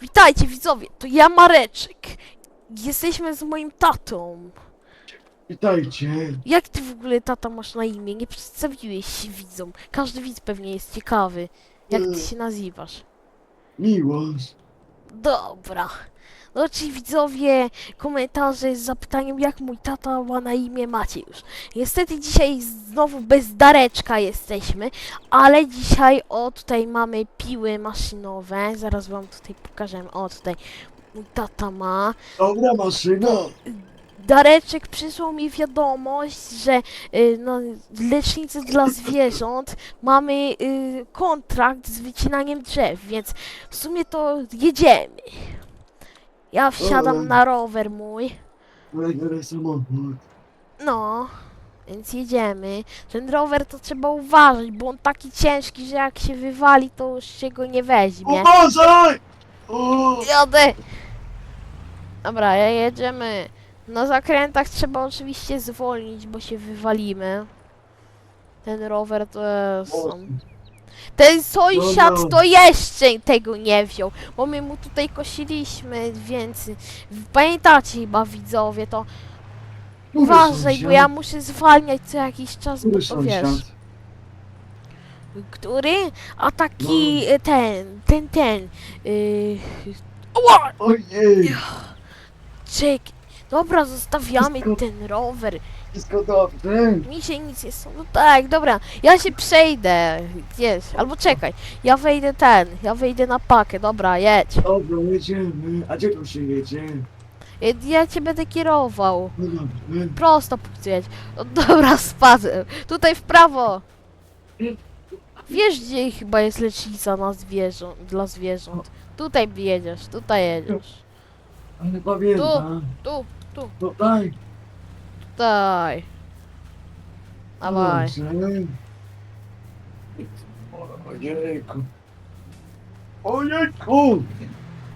Witajcie widzowie, to ja Mareczek. Jesteśmy z moim tatą. Witajcie. Jak ty w ogóle tata masz na imię? Nie przedstawiłeś się widzom. Każdy widz pewnie jest ciekawy. Jak ty się nazywasz? Miłość. Dobra. No ci widzowie, komentarze z zapytaniem jak mój tata ma na imię macie już. Niestety dzisiaj znowu bez Dareczka jesteśmy, ale dzisiaj o tutaj mamy piły maszynowe. Zaraz wam tutaj pokażę. O tutaj mój tata ma. Dobra maszyna. Dareczek przysłał mi wiadomość, że y, no, lecznicy dla zwierząt mamy y, kontrakt z wycinaniem drzew, więc w sumie to jedziemy. Ja wsiadam na rower mój, biorę samochód. no, więc jedziemy. Ten rower to trzeba uważać, bo on taki ciężki, że jak się wywali, to już się go nie weźmie. Uważaj! O! Jadę! Dobra, ja jedziemy. Na zakrętach trzeba oczywiście zwolnić, bo się wywalimy. Ten rower to jest... Ten sąsiad Dobra. to jeszcze tego nie wziął, bo my mu tutaj kosiliśmy, więc pamiętacie chyba widzowie, to uważaj, bo ja muszę zwalniać co jakiś czas, bo to wiesz. Który? A taki No. e, ten, ten, ten. Yy... Ojej! Czek. Dobra, zostawiamy Wszystko- ten rower. Wszystko dobrze? Mi się nic nie stało. No tak, dobra, ja się przejdę. Jedź. Albo czekaj, ja wejdę ten, ja wejdę na pakę, dobra, jedź. Dobra, jedziemy. A gdzie tu się jedzie? Ja, ja cię będę kierował. No dobrze. Prosto jedź. No, dobra, spadłem. Tutaj w prawo. Wiesz, gdzie chyba jest lecznica na zwierząt, dla zwierząt. Tutaj jedziesz, tutaj jedziesz. Ale pamiętam. Tu, tu, No daj. tutaj. Dawaj. Dobrze. Ojejku. Ojejku!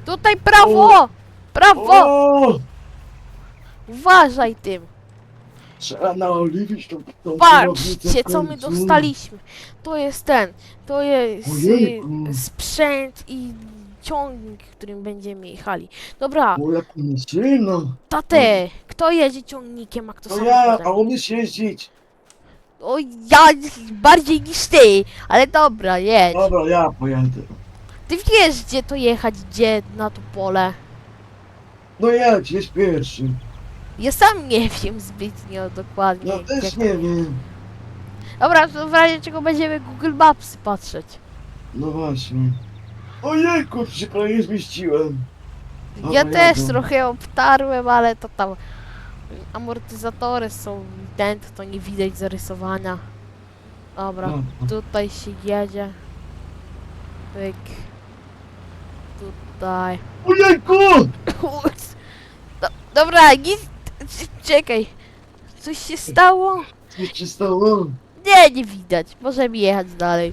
Tutaj prawo! Prawo! O! Uważaj tym. Trzeba naoliwić tą, tą Patrzcie, co my dostaliśmy. To jest ten. To jest Ojejku. y, sprzęt i ciągnik, którym będziemy jechali. Dobra, O, jak maszyna. tate, kto jedzie ciągnikiem, a kto To ja, samochodem? a umiesz jeździć. O, ja bardziej niż ty, ale dobra, jedź. Dobra, ja pojadę. Ty wiesz, gdzie to jechać, gdzie na to pole. No jedź, jedź pierwszy. Ja sam nie wiem zbytnio dokładnie. Ja też jak- nie wiem. Dobra, to w razie czego będziemy Google Maps patrzeć. No właśnie. Ojejku, się prawie nie zmieściłem. Ja Dobra, też jadę. trochę obtarłem, ale to tam amortyzatory są ten, to, nie widać zarysowania. Dobra, Dobra. tutaj się jedzie. Pyk. Tutaj. Ojejku! Do, dobra, nic. Czekaj. Coś się stało? Co się stało? Nie, nie widać. Możemy jechać dalej.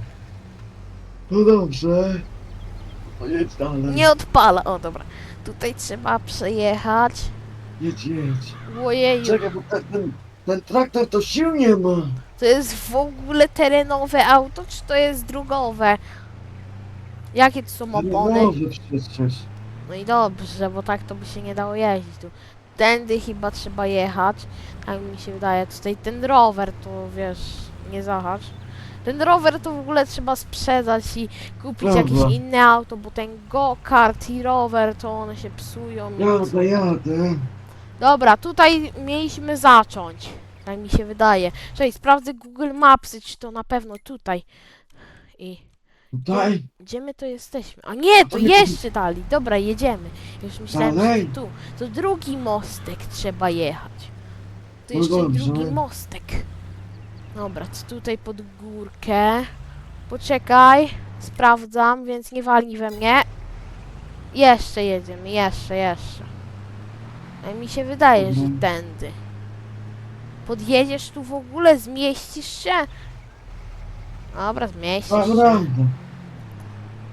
No dobrze. Jedź dalej. Nie odpala. O, dobra. Tutaj trzeba przejechać. Jedź, jedź. Ojeju. Czekaj, bo ten, ten, ten traktor to sił nie ma. To jest w ogóle terenowe auto, czy to jest drogowe? Jakie to są opony? No przecież. No i dobrze, bo tak to by się nie dało jeździć tu. Tędy chyba trzeba jechać, tak mi się wydaje. Tutaj ten rower to wiesz, nie zahacz. Ten rower to w ogóle trzeba sprzedać i kupić Dobra. jakieś inne auto, bo ten go-kart i rower to one się psują. i- Jadę, jadę. Dobra, tutaj mieliśmy zacząć. Tak mi się wydaje. Czekaj, sprawdzę Google Mapsy, czy to na pewno tutaj. I Tutaj. gdzie my to jesteśmy? A nie, to jeszcze dalej. Dobra, jedziemy. Już myślałem, Dalej? że tu. To drugi mostek trzeba jechać. To No jeszcze dobrze. drugi mostek. Dobra, to tutaj pod górkę. Poczekaj, sprawdzam, więc nie walnij we mnie. Jeszcze jedziemy, jeszcze, jeszcze. A mi się wydaje, że Mhm. tędy. Podjedziesz tu w ogóle, zmieścisz się? Dobra, zmieścisz się. Dobra.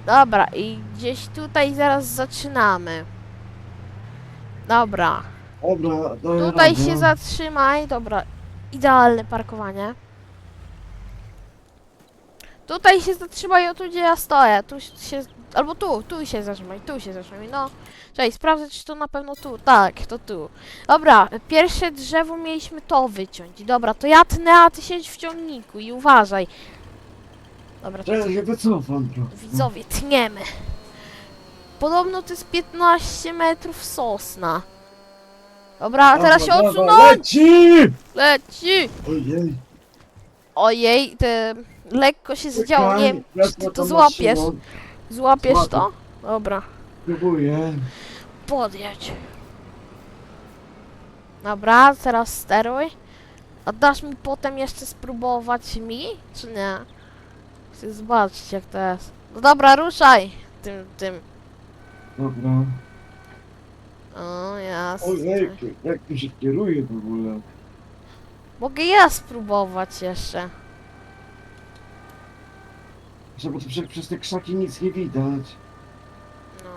Dobra, i gdzieś tutaj zaraz zaczynamy. Dobra, Dobra, daję tutaj się zatrzymaj. Dobra, idealne parkowanie. Tutaj się zatrzymaj, o tu gdzie ja stoję. Tu się Albo tu, tu się zatrzymaj, tu się zatrzymaj, no. Czekaj, sprawdzę, czy to na pewno tu. Tak, to tu. Dobra, pierwsze drzewo mieliśmy to wyciąć. Dobra, to ja tnę, a ty siedź w ciągniku i uważaj. Dobra, to Czekaj, się wycofam trochę. widzowie, tniemy. Podobno to jest 15 metrów sosna. Dobra, a teraz się odsunąć! Leci! Leci! Ojej. Ojej, te lekko się zadziało. Nie wiem, czy ty to złapiesz. Złapiesz to? Dobra, Próbuję. podjedź. Dobra, teraz steruj. A dasz mi potem jeszcze spróbować mi, czy nie? Chcę zobaczyć jak to jest. No dobra, ruszaj tym, tym. Dobra. O, jasne. Ojej, jak tu się kieruje w ogóle? Mogę ja spróbować jeszcze. Żeby to przez, przez te krzaki nic nie widać. No.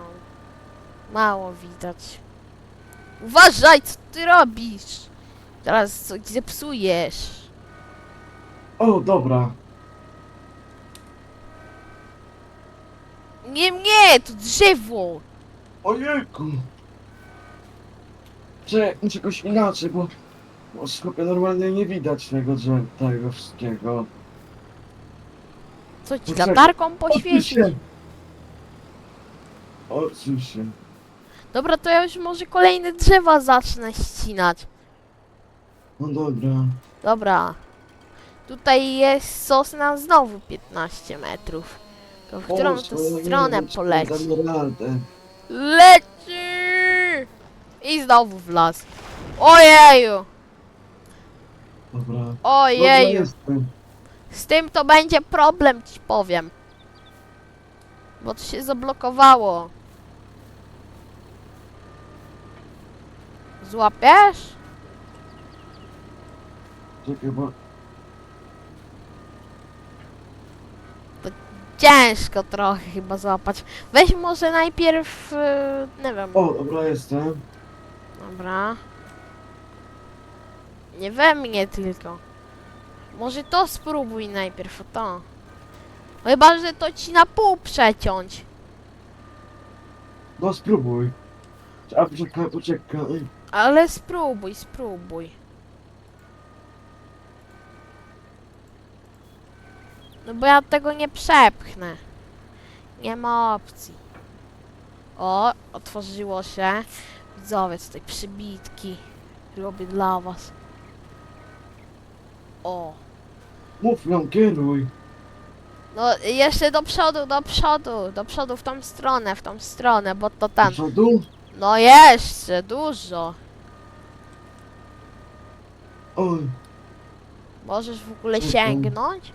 Mało widać. Uważaj, co ty robisz? Teraz coś zepsujesz. O, dobra. Nie mnie, to drzewo. Ojejku! Czy czegoś inaczej, bo, bo skupie normalnie nie widać tego drzewa, tego wszystkiego. Co ci Poczekaj. latarką Odsuń poświecić? się! Odsuń się. Dobra, to ja już może kolejne drzewa zacznę ścinać. No dobra. Dobra. Tutaj jest sosna znowu 15 metrów. To w którą Boże, to nie stronę wiem, czy poleci? damy radę. Leci! I znowu w las. Ojeju! Dobra. Dobra Ojeju! jestem. Z tym to będzie problem, ci powiem. Bo to się zablokowało. Złapiesz? Czekaj, bo... Ciężko trochę chyba złapać. Weź może najpierw, yy, nie wiem. O, dobra jestem. Dobra. Nie we mnie tylko. Może to spróbuj najpierw, o to. Chyba, że to ci na pół przeciąć. No spróbuj. A poczekaj, poczekaj. Ale spróbuj, spróbuj. No bo ja tego nie przepchnę. Nie ma opcji. O, otworzyło się. Widzowie, tutaj przybitki. Robię dla was. O. Mów nam, kieruj. No jeszcze do przodu, do przodu, do przodu w tą stronę, w tą stronę, bo to tam. Do przodu? No jeszcze, dużo. Oj, Możesz w ogóle Mhm. sięgnąć?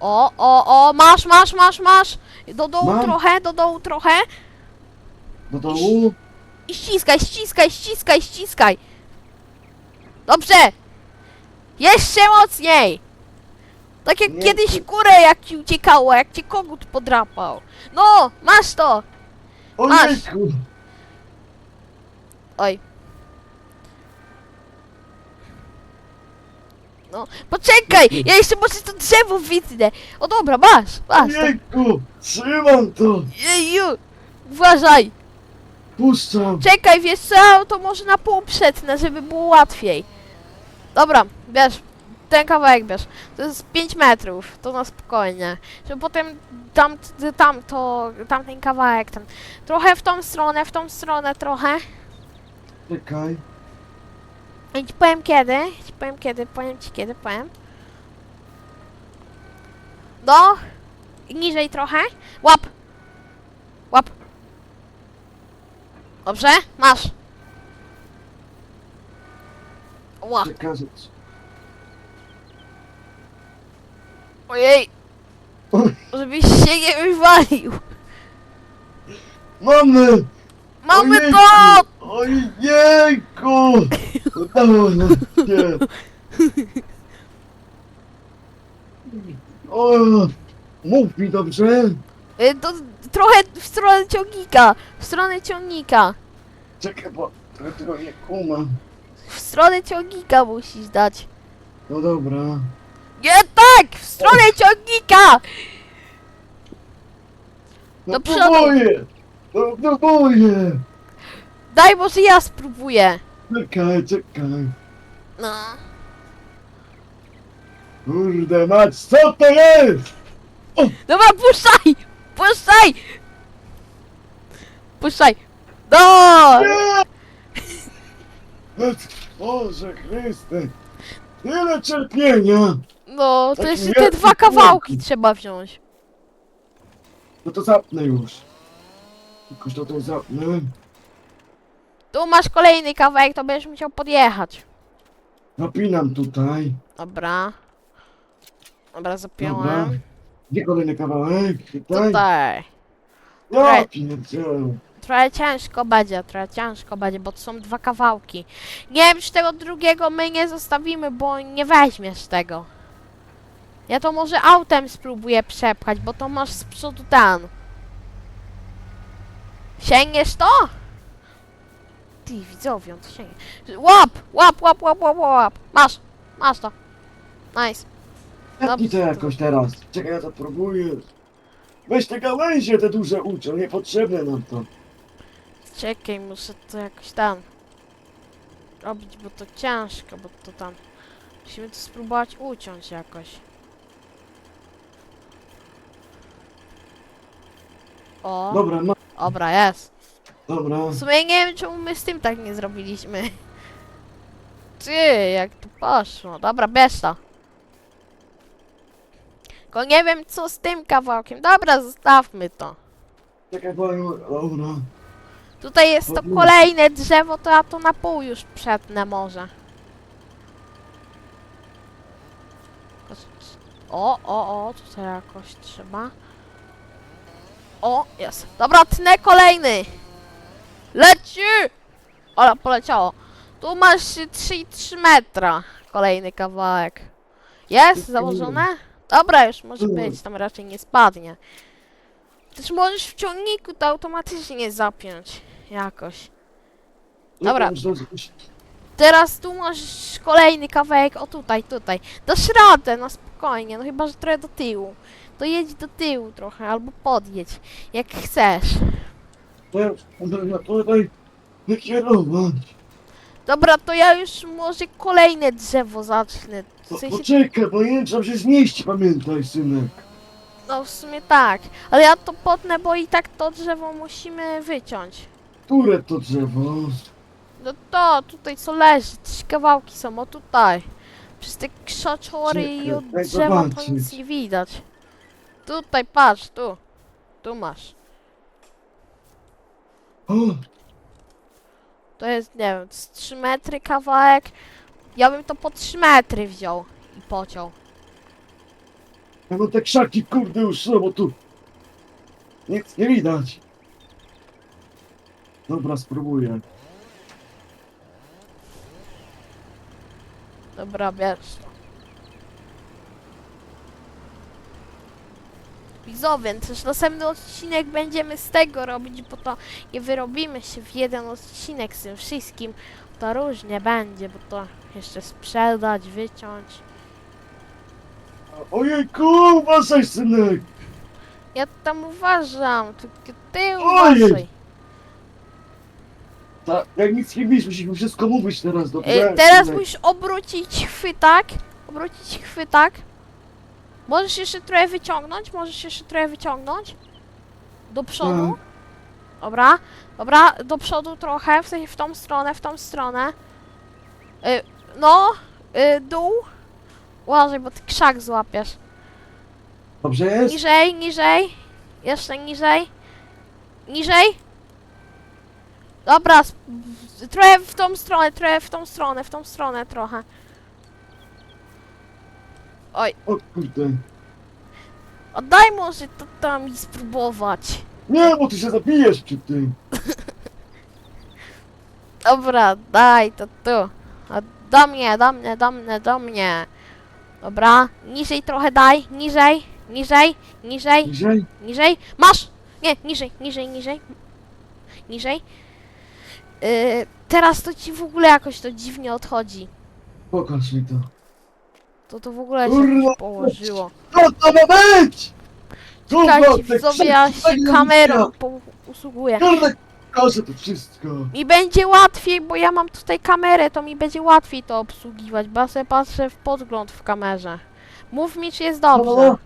O, o, o, masz, masz, masz, masz! Do dołu Mam. trochę, do dołu trochę. do dołu? I ściskaj, ściskaj, ściskaj, ściskaj. Dobrze! Jeszcze mocniej! Tak jak Nie, kiedyś górę jak ci uciekało, jak cię kogut podrapał. No, masz to! Ojejku! Oj. No, poczekaj! Ja jeszcze może to drzewo widzę. O dobra, masz, masz. To. Ojejku! Trzymam to! Jeju! Uważaj! Puszczam! Czekaj, wiesz co? To może na pół przetnę, żeby było łatwiej. Dobra, bierz. Ten kawałek bierz. To jest 5 metrów, to na spokojnie. Żeby potem tam, tam to, tamten kawałek, tam. Trochę w tą stronę, w tą stronę trochę. Czekaj. I ci powiem kiedy, ci powiem kiedy, powiem ci kiedy, powiem. No, niżej trochę. Łap. Łap. Dobrze? Masz. Łap. Czekaj. Ojej. Oj. Żebyś się nie wywalił. Mamy! Mamy Ojejku! to! Ojejku! Udało nam się! O, mów mi dobrze? Y, To trochę w stronę ciągnika. W stronę ciągnika. Czekaj, bo trochę tego nie kumam. W stronę ciągnika musisz dać. No dobra. Nie tak! W stronę ciągnika! No Do przodu. próbuję! No próbuję! Daj, może ja spróbuję. Czekaj, czekaj. No. Kurde mać, co to jest? Dobra, puszczaj! Puszczaj! Puszczaj! No! Boże Chryste! Tyle cierpienia! No, to jeszcze te wielki dwa kawałki trzeba wziąć. No to zapnę już. Tylko to to zapnę. Tu masz kolejny kawałek, to będziesz musiał podjechać. Napinam tutaj. Dobra. Dobra, Dobra. zapiąłem. Gdzie kolejny kawałek? Tutaj. Tutaj. Ja pierdzielę. Trochę ciężko będzie, trochę ciężko będzie, bo to są dwa kawałki. Nie wiem, czy tego drugiego my nie zostawimy, bo nie weźmiesz tego. Ja to może autem spróbuję przepchać, bo to masz z przodu ten. Sięgniesz to? Ty, widzowie, on to sięgnie. Łap, łap, łap, łap, łap, łap. Masz, masz to. Nice. Zapnij to Dobrze. jakoś teraz. Czekaj, ja to próbuję. Weź te gałęzie, te duże uczą, niepotrzebne nam to. Czekaj, muszę to jakoś tam robić, bo to ciężko, bo to tam... Musimy to spróbować uciąć jakoś. O, Dobra, no. dobra, jest. Dobra. W sumie nie wiem, czemu my z tym tak nie zrobiliśmy. Ty, jak to poszło. Dobra, bierz to. Tylko nie wiem, co z tym kawałkiem. Dobra, zostawmy to. Czekaj, bo... Dobra. Tutaj jest to kolejne drzewo, to ja to na pół już przetnę może. O, o, o, tutaj jakoś trzeba. O, jest. Dobra, tnę kolejny. Leci! Ale poleciało. Tu masz 3,3 metra. Kolejny kawałek. Jest założone? Dobra, już może Mm. być, tam raczej nie spadnie. Też możesz w ciągniku to automatycznie zapiąć. Jakoś. Dobra. Teraz tu masz kolejny kawałek, o tutaj, tutaj. Dasz radę, no spokojnie, no chyba, że trochę do tyłu. To jedź do tyłu trochę, albo podjedź, jak chcesz. To ja będę tutaj wykierować. Dobra, to ja już może kolejne drzewo zacznę. W Po, sensie, poczekaj, tam się zmieści, pamiętaj, synek. no w sumie tak. Ale ja to potnę, bo i tak to drzewo musimy wyciąć. Które to drzewo? No to, tutaj co leży, trzy kawałki są, o tutaj. Przez te krzaczory i od drzewa to zobaczyć. nic nie widać. Tutaj, patrz, tu. Tu masz. To jest, nie wiem, z 3 metry kawałek. Ja bym to po 3 metry wziął i pociął. ja mam te krzaki, kurde, już są, bo tu nic nie widać. Dobra, spróbuję. Dobra, bierz to. Widzowie, też następny odcinek będziemy z tego robić, bo to nie wyrobimy się w jeden odcinek z tym wszystkim. To różnie będzie, bo to jeszcze sprzedać, wyciąć. Ojejku, uważaj, synek! Ja tam uważam, tylko ty uważaj. Tak, jak nic nie widzisz, musimy wszystko mówić teraz, dobrze? E, teraz synek? musisz obrócić chwytak. Obrócić chwytak. Możesz jeszcze trochę wyciągnąć, możesz jeszcze trochę wyciągnąć. Do przodu. Tak. Dobra, dobra, do przodu trochę, w sensie w tą stronę, w tą stronę. Y, no, y, dół. Uważaj, bo ty krzak złapiesz. Dobrze jest? Niżej, niżej. Jeszcze niżej. Niżej. Dobra, trochę w tą stronę, trochę w tą stronę, w tą stronę trochę. O kurde. Oddaj może to tam i spróbować. Nie, bo ty się zabijesz przy tym. Dobra, daj to tu. A do mnie, do mnie, do mnie, do mnie. Dobra, niżej trochę daj, niżej, niżej, niżej, Niżej? niżej. Masz! Nie, niżej, niżej, niżej. Niżej. Yy, teraz to ci w ogóle jakoś to dziwnie odchodzi. Pokaż mi to. To to w ogóle się Kurwa. położyło. Co to ma być? Czekajcie, Kurwa, te widzowie, ja krzyki, się tak kamerą po- usługuję. Kurde, koszę to wszystko. Mi będzie łatwiej, bo ja mam tutaj kamerę, to mi będzie łatwiej to obsługiwać, bo ja sobie patrzę w podgląd w kamerze. Mów mi, czy jest No, dobrze. no,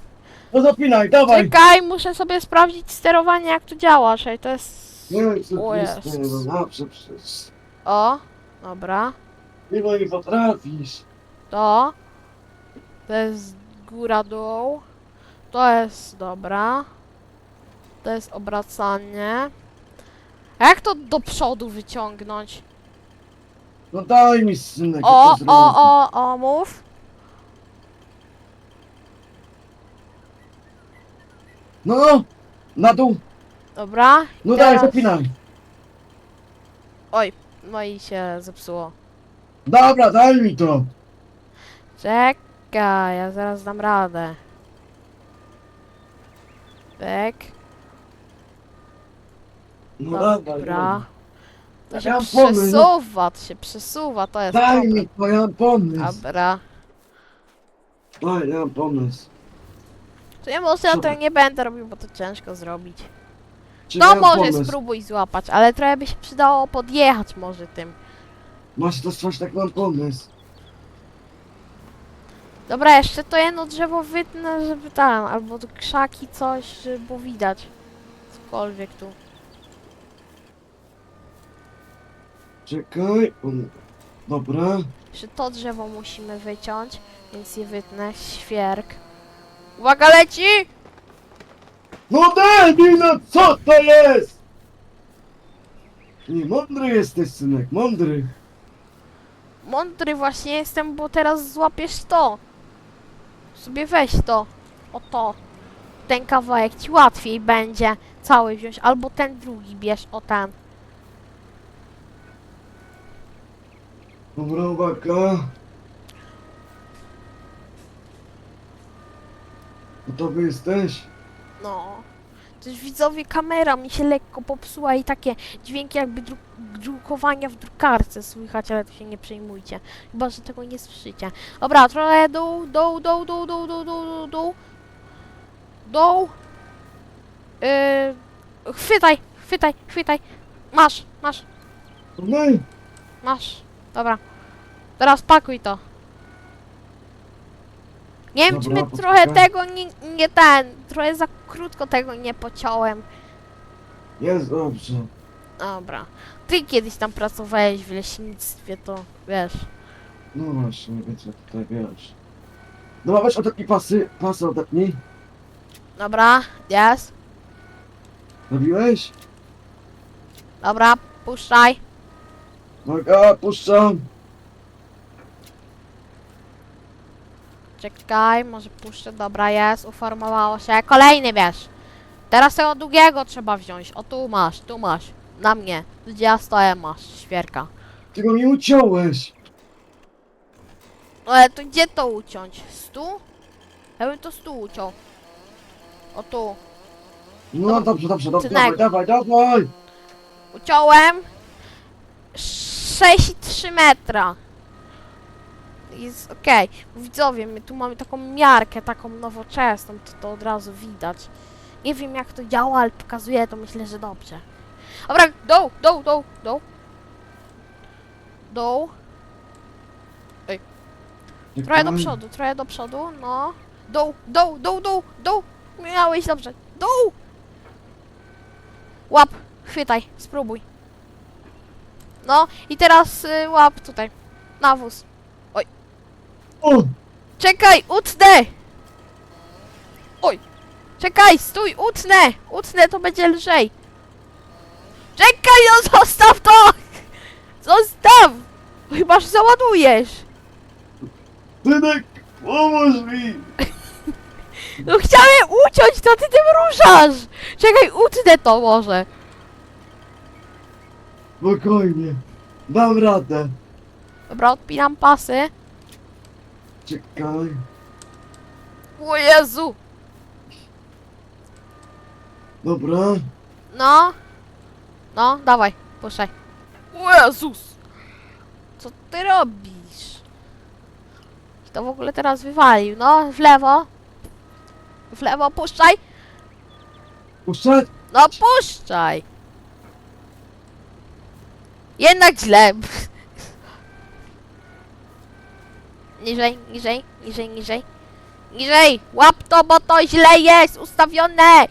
no zapinaj, dawaj. Czekaj, muszę sobie sprawdzić sterowanie, jak to działa, czyli to jest... Nie wiem, co O jest, Jezus. no przecież. O, dobra. Nie no, nie potrafisz. To. To jest góra dół. To jest dobra. To jest obracanie. A jak to do przodu wyciągnąć? No daj mi synek, O, ja to o, o, o, mów. No, na dół. Dobra. No daj, zapinaj. No i się zepsuło. Dobra, daj mi to. Czekaj, ja zaraz dam radę. Tak, No dawaj, dobra. To Ja się pomysł. przesuwa, to się przesuwa, to jest Daj problem. mi to, ja mam pomysł. Dobra. Daj, ja mam pomysł. To ja może ja Super. tego nie będę robił, bo to ciężko zrobić. Czy No ja mam może pomysł? spróbuj złapać, ale trochę by się przydało podjechać może tym. Masz to coś, tak mam pomysł. Dobra, jeszcze to jedno drzewo wytnę, żeby tam, albo krzaki coś, żeby było widać. Cokolwiek tu. Czekaj. um, Dobra. Jeszcze to drzewo musimy wyciąć, więc je wytnę. Świerk. Uwaga, leci! No daj mi, no co to jest? Nie, mądry jesteś, synek, mądry. Mądry właśnie jestem, bo teraz złapiesz to. Sobie weź to. O to. Ten kawałek ci łatwiej będzie cały wziąć, albo ten drugi bierz, o ten. Dobra, uwaga. Gotowy jesteś? No. Też widzowie, kamera mi się lekko popsuła i takie dźwięki jakby dru drukowania w drukarce słychać, ale to się nie przejmujcie. Chyba, że tego nie słyszycie. Dobra, trochę dół, dół, dół, dół, dół, dół, dół, dół, dół. Yy, chwytaj, chwytaj, chwytaj. Masz, masz, No masz. Dobra. Teraz pakuj to. Nie wiem, czy Dobra, my trochę poczekaj. tego nie, nie ten, trochę za krótko tego nie pociąłem. jest dobrze. Dobra. Ty kiedyś tam pracowałeś w leśnictwie, to wiesz. No właśnie, wiecie, tutaj wiesz. Dobra, weź odepnij pasy, pasy odepnij. Dobra, jest. Robiłeś? Dobra, puszczaj. Uwaga, puszczam. Czekaj, może puszczę. Dobra, jest, uformowało się. Kolejny wiesz. Teraz tego długiego trzeba wziąć. O tu masz, tu masz. Na mnie. Gdzie ja stoję masz, świerka. Ty go mi uciąłeś. No ale to gdzie to uciąć? Stu? Ja bym to stu uciął. O tu. No dobrze, dobrze, dobrze, Synek. dawaj, dawaj, dawaj. Uciąłem 6,3 metra. Jest okej. Widzowie, my tu mamy taką miarkę, taką nowoczesną, to, to od razu widać. Nie wiem jak to działa, ale pokazuje to myślę, że dobrze. Dobra, dół, dół, dół, dół. Dół. Trochę do przodu, trochę do przodu, no. Dół, dół, dół, dół, dół. Miałeś dobrze. Dół! Łap, chwytaj, spróbuj. No i teraz y, łap tutaj. Na wóz. O, Czekaj, utnę! Oj! Czekaj, stój, utnę! Utnę, to będzie lżej. Czekaj, no zostaw to! Zostaw! Chyba że załadujesz. synek, pomóż mi. No chciałem uciąć, to ty tym ruszasz! Czekaj, utnę to może. Spokojnie. Dam radę. Dobra, odpinam pasy. Czekaj. O Jezu! Dobra. No. No, dawaj, puszczaj. O Jezus! Co ty robisz? To w ogóle teraz wywalił. No, w lewo. W lewo, puszczaj. Puszczać? No puszczaj! Jednak źle. Niżej, niżej, niżej, niżej. Niżej! Łap to, bo to źle jest ustawione!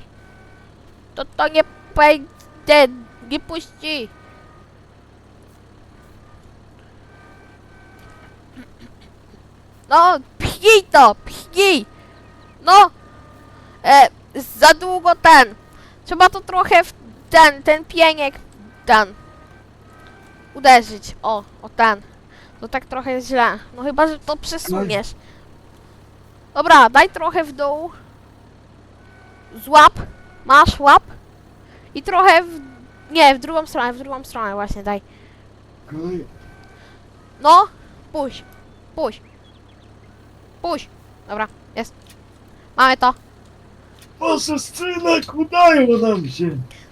To to nie pójdzie, nie puści. No, pchnij to, pchnij! No! E, za długo ten. Trzeba to trochę w ten, ten pieniek, ten. Uderzyć. O, o ten. To tak trochę jest źle. No chyba, że to przesuniesz. Dobra, daj trochę w dół. Złap. Masz, łap. I trochę w... Nie, w drugą stronę, w drugą stronę właśnie daj. No, puść. Puść. Puść. Dobra, jest. Mamy to. Boże, synek, udało nam się.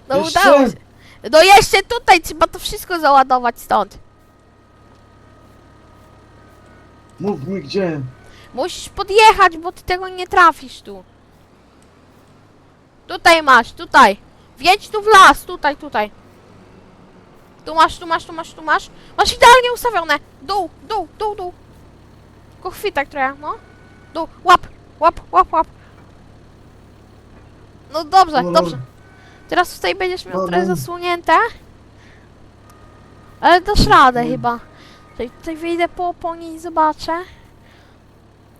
No Jeszcze? udało się. No jeszcze tutaj trzeba to wszystko załadować stąd. Mów mi gdzie. Musisz podjechać, bo ty tego nie trafisz tu. Tutaj masz, tutaj. Wjedź tu w las, tutaj, tutaj. Tu masz, tu masz, tu masz, tu masz. Masz idealnie ustawione. Dół, dół, dół, dół. Tylko chwitak trochę, no. Dół, łap, łap, łap, łap. No dobrze, No, dobrze. Teraz tutaj będziesz miał No, trochę no. zasłonięte. Ale dasz radę No. chyba. Tutaj, tutaj wyjdę po oponie i zobaczę.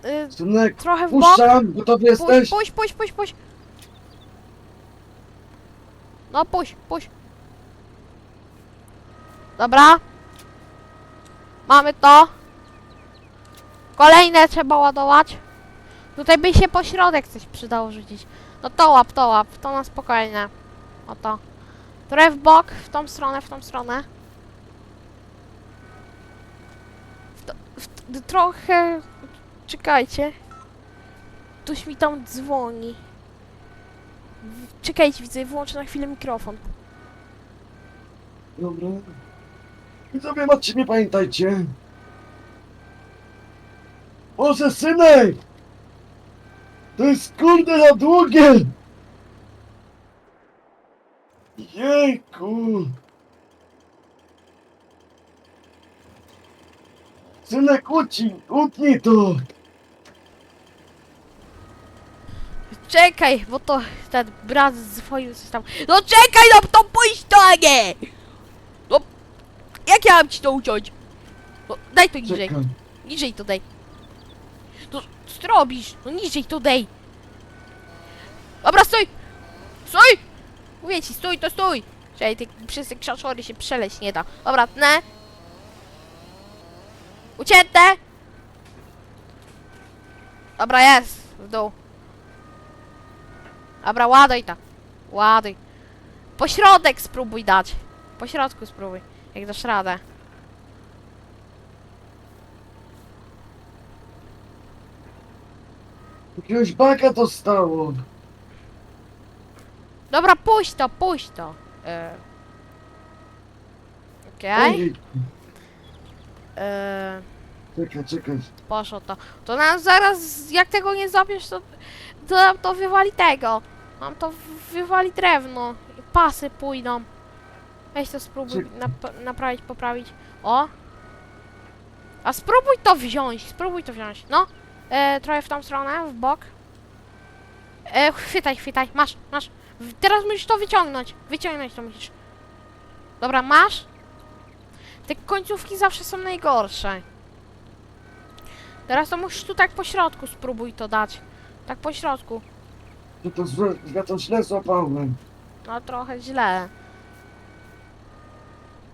Y, Synek, trochę w bok. puszczam, gotowy jesteś? puść, puść, puść, puść. No puść, puść. Dobra. Mamy to. Kolejne trzeba ładować. Tutaj by się po środek coś przydało rzucić. No to łap, to łap, to na spokojnie. O to. Trochę w bok, w tą stronę, w tą stronę. W w trochę... Czekajcie. Ktoś mi tam dzwoni. Czekajcie, widzę, wyłączę na chwilę mikrofon. Dobra. Widzowie, macie nie pamiętajcie. Boże, synek! To jest kurde za długie! Jejku! Synek, uci, utnij to! Czekaj, bo to ten brat dzwonił coś tam. No czekaj, no to pójść to, a nie! No, jak ja mam ci to uciąć? No, daj to niżej, Czekaj. niżej to daj. No, co ty robisz? No niżej to daj. Dobra, stój! Stój! Mówię ci, stój, to stój! Czekaj, ty, przez te krzaczory się przeleść nie da. Dobra, tnę. Ucięte! Dobra, jest. W dół. Dobra, ładuj to. Ładuj. Po środek spróbuj dać. Po środku spróbuj. Jak dasz radę. Jakiegoś baka dostało. Dobra, puść to, puść to. Yy. Okej. Ojej, Yy, Czekaj, czekaj. poszło to. To nam zaraz, jak tego nie złapiesz, to, to nam to wywali tego. Nam to wywali drewno. I pasy pójdą. Weź to spróbuj Czy- nap naprawić, poprawić. O! A spróbuj to wziąć, spróbuj to wziąć. No, e, trochę w tą stronę, w bok. E, chwytaj, chwytaj, masz, masz. W- Teraz musisz to wyciągnąć. Wyciągnąć to musisz. Dobra, masz? Te końcówki zawsze są najgorsze. Teraz to musisz tu tak po środku spróbuj to dać. Tak po środku. To to złe, ja to źle złapałem. No trochę źle.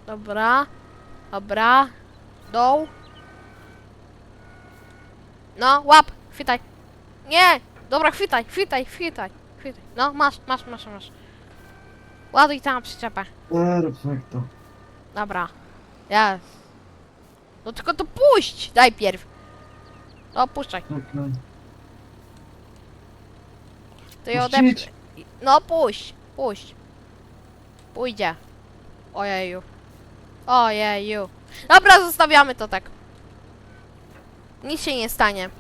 Dobra. Dobra. Doł. No, łap, chwytaj. Nie! Dobra, chwytaj, chwytaj, chwytaj, chwytaj. No, masz, masz, masz, masz. Ładuj tam przyczepę. Perfekto. Dobra. Jest. No tylko to puść najpierw. No, puszczaj. Czekaj. To je odepnę. Puścić? No puść, puść. Pójdzie. Ojeju. Ojeju. Dobra, zostawiamy to tak. Nic się nie stanie.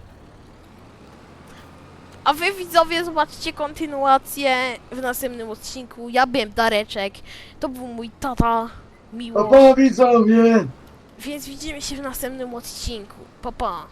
A wy widzowie zobaczycie kontynuację w następnym odcinku. Ja byłem Dareczek, to był mój tata, miło. Pa, pa widzowie! Więc widzimy się w następnym odcinku. Pa pa.